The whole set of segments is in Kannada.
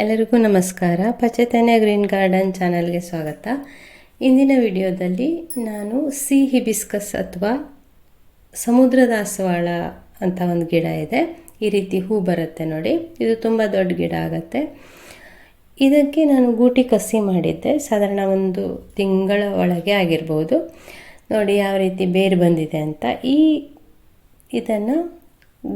ಎಲ್ಲರಿಗೂ ನಮಸ್ಕಾರ. ಪಚೇತನ್ಯ ಗ್ರೀನ್ ಗಾರ್ಡನ್ ಚಾನಲ್ಗೆ ಸ್ವಾಗತ. ಇಂದಿನ ವಿಡಿಯೋದಲ್ಲಿ ನಾನು ಸಿ ಹಿಬಿಸ್ಕಸ್ ಅಥವಾ ಸಮುದ್ರ ದಾಸವಾಳ ಅಂತ ಒಂದು ಗಿಡ ಇದೆ. ಈ ರೀತಿ ಹೂ ಬರುತ್ತೆ ನೋಡಿ. ಇದು ತುಂಬ ದೊಡ್ಡ ಗಿಡ ಆಗುತ್ತೆ. ಇದಕ್ಕೆ ನಾನು ಗೂಟಿ ಕಸಿ ಮಾಡಿದ್ದೆ. ಸಾಧಾರಣ ಒಂದು ತಿಂಗಳ ಒಳಗೆ ಆಗಿರ್ಬೋದು. ನೋಡಿ ಯಾವ ರೀತಿ ಬೇರು ಬಂದಿದೆ ಅಂತ. ಈ ಇದನ್ನು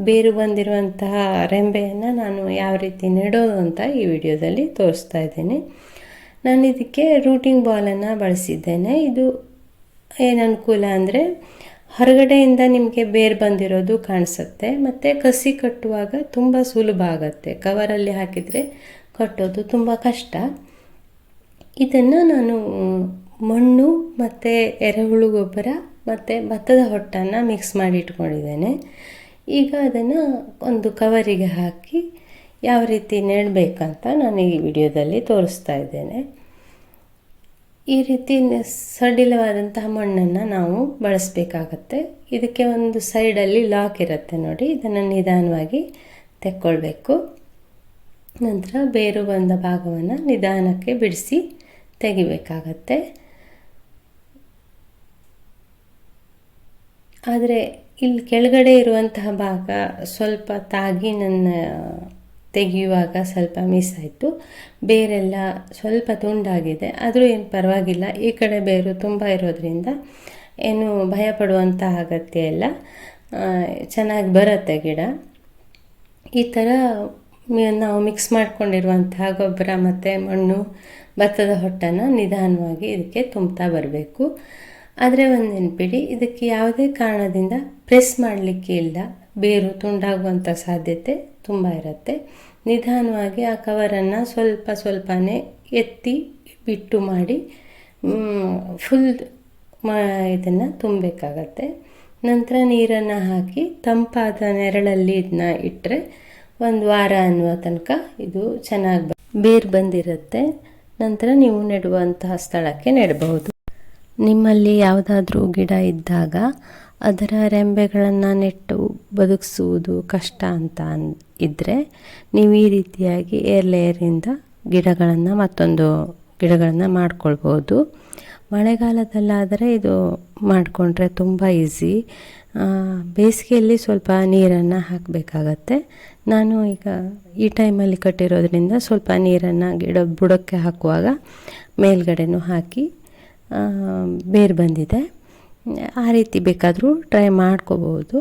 ಬೇರು ಬಂದಿರುವಂತಹ ರೆಂಬೆಯನ್ನು ನಾನು ಯಾವ ರೀತಿ ನೆಡೋದು ಅಂತ ಈ ವಿಡಿಯೋದಲ್ಲಿ ತೋರಿಸ್ತಾ ಇದ್ದೇನೆ. ನಾನು ಇದಕ್ಕೆ ರೂಟಿಂಗ್ ಬಾಲನ್ನು ಬಳಸಿದ್ದೇನೆ. ಇದು ಏನು ಅನುಕೂಲ ಅಂದರೆ ಹೊರಗಡೆಯಿಂದ ನಿಮಗೆ ಬೇರು ಬಂದಿರೋದು ಕಾಣಿಸುತ್ತೆ. ಮತ್ತು ಕಸಿ ಕಟ್ಟುವಾಗ ತುಂಬ ಸುಲಭ ಆಗುತ್ತೆ. ಕವರಲ್ಲಿ ಹಾಕಿದರೆ ಕಟ್ಟೋದು ತುಂಬ ಕಷ್ಟ. ಇದನ್ನು ನಾನು ಮಣ್ಣು ಮತ್ತು ಎರೆಹುಳು ಗೊಬ್ಬರ ಮತ್ತು ಭತ್ತದ ಹೊಟ್ಟನ್ನು ಮಿಕ್ಸ್ ಮಾಡಿ ಇಟ್ಕೊಂಡಿದ್ದೇನೆ. ಈಗ ಅದನ್ನು ಒಂದು ಕವರಿಗೆ ಹಾಕಿ ಯಾವ ರೀತಿ ನೆಡಬೇಕಂತ ನಾನು ಈ ವಿಡಿಯೋದಲ್ಲಿ ತೋರಿಸ್ತಾ ಇದ್ದೇನೆ. ಈ ರೀತಿ ಸಡಿಲವಾದಂತಹ ಮಣ್ಣನ್ನು ನಾವು ಬಳಸಬೇಕಾಗತ್ತೆ. ಇದಕ್ಕೆ ಒಂದು ಸೈಡಲ್ಲಿ ಲಾಕ್ ಇರುತ್ತೆ ನೋಡಿ. ಇದನ್ನು ನಿಧಾನವಾಗಿ ತೆಕ್ಕೊಳ್ಬೇಕು. ನಂತರ ಬೇರು ಬಂದ ಭಾಗವನ್ನು ನಿಧಾನಕ್ಕೆ ಬಿಡಿಸಿ ತೆಗಿಬೇಕಾಗತ್ತೆ. ಆದರೆ ಇಲ್ಲಿ ಕೆಳಗಡೆ ಇರುವಂತಹ ಭಾಗ ಸ್ವಲ್ಪ ತಾಗಿ ನನ್ನ ತೆಗೆಯುವಾಗ ಸ್ವಲ್ಪ ಮಿಸ್ ಆಯಿತು ಬೇರೆಲ್ಲ ಸ್ವಲ್ಪ ತುಂಡಾಗಿದೆ. ಆದರೂ ಏನು ಪರವಾಗಿಲ್ಲ. ಈ ಕಡೆ ಬೇರು ತುಂಬ ಇರೋದ್ರಿಂದ ಏನು ಭಯ ಪಡುವಂಥ ಅಗತ್ಯ ಇಲ್ಲ. ಚೆನ್ನಾಗಿ ಬರುತ್ತೆ ಗಿಡ. ಈ ಥರ ನಾವು ಮಿಕ್ಸ್ ಮಾಡ್ಕೊಂಡಿರುವಂತಹ ಗೊಬ್ಬರ ಮತ್ತು ಮಣ್ಣು, ಭತ್ತದ ಹೊಟ್ಟನ್ನು ನಿಧಾನವಾಗಿ ಇದಕ್ಕೆ ತುಂಬ್ತಾ ಬರಬೇಕು. ಆದರೆ ಒಂದು ನೆನಪಿಡಿ, ಇದಕ್ಕೆ ಯಾವುದೇ ಕಾರಣದಿಂದ ಪ್ರೆಸ್ ಮಾಡಲಿಕ್ಕೆ ಇಲ್ಲ. ಬೇರು ತುಂಡಾಗುವಂಥ ಸಾಧ್ಯತೆ ತುಂಬ ಇರುತ್ತೆ. ನಿಧಾನವಾಗಿ ಆ ಕವರನ್ನು ಸ್ವಲ್ಪ ಸ್ವಲ್ಪನೇ ಎತ್ತಿ ಬಿಟ್ಟು ಮಾಡಿ ಫುಲ್ ಮಾ, ಇದನ್ನು ತುಂಬಬೇಕಾಗತ್ತೆ. ನಂತರ ನೀರನ್ನು ಹಾಕಿ ತಂಪಾದ ನೆರಳಲ್ಲಿ ಇದನ್ನ ಇಟ್ಟರೆ ಒಂದು ವಾರ ಅನ್ನುವ ತನಕ ಇದು ಚೆನ್ನಾಗಿ ಬೇರು ಬಂದಿರುತ್ತೆ. ನಂತರ ನೀವು ನೆಡುವಂತಹ ಸ್ಥಳಕ್ಕೆ ನೆಡಬಹುದು. ನಿಮ್ಮಲ್ಲಿ ಯಾವುದಾದ್ರೂ ಗಿಡ ಇದ್ದಾಗ ಅದರ ರೆಂಬೆಗಳನ್ನು ನೆಟ್ಟು ಬದುಕಿಸುವುದು ಕಷ್ಟ ಅಂತ ಇದ್ದರೆ ನೀವು ಈ ರೀತಿಯಾಗಿ ಏರ್ ಲೇಯರಿಂದ ಗಿಡಗಳನ್ನು ಮತ್ತೊಂದು ಗಿಡಗಳನ್ನು ಮಾಡ್ಕೊಳ್ಬೋದು. ಮಳೆಗಾಲದಲ್ಲಾದರೆ ಇದು ಮಾಡಿಕೊಂಡ್ರೆ ತುಂಬ ಈಸಿ ಬೇಸಿಗೆಯಲ್ಲಿ ಸ್ವಲ್ಪ ನೀರನ್ನು ಹಾಕಬೇಕಾಗತ್ತೆ. ನಾನು ಈಗ ಈ ಟೈಮಲ್ಲಿ ಕಟ್ಟಿರೋದ್ರಿಂದ ಸ್ವಲ್ಪ ನೀರನ್ನು ಗಿಡ ಬುಡಕ್ಕೆ ಹಾಕುವಾಗ ಮೇಲ್ಗಡೆನೂ ಹಾಕಿ ಬೇರು ಬಂದಿದೆ. ಆ ರೀತಿ ಬೇಕಾದರೂ ಟ್ರೈ ಮಾಡ್ಕೋಬೋದು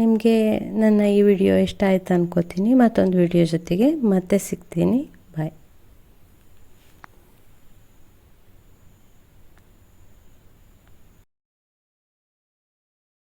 ನಿಮಗೆ ನನ್ನ ಈ ವಿಡಿಯೋ ಇಷ್ಟ ಆಯ್ತು ಅನ್ಕೋತೀನಿ. ಮತ್ತೊಂದು ವಿಡಿಯೋ ಜೊತೆಗೆ ಮತ್ತೆ ಸಿಗ್ತೀನಿ.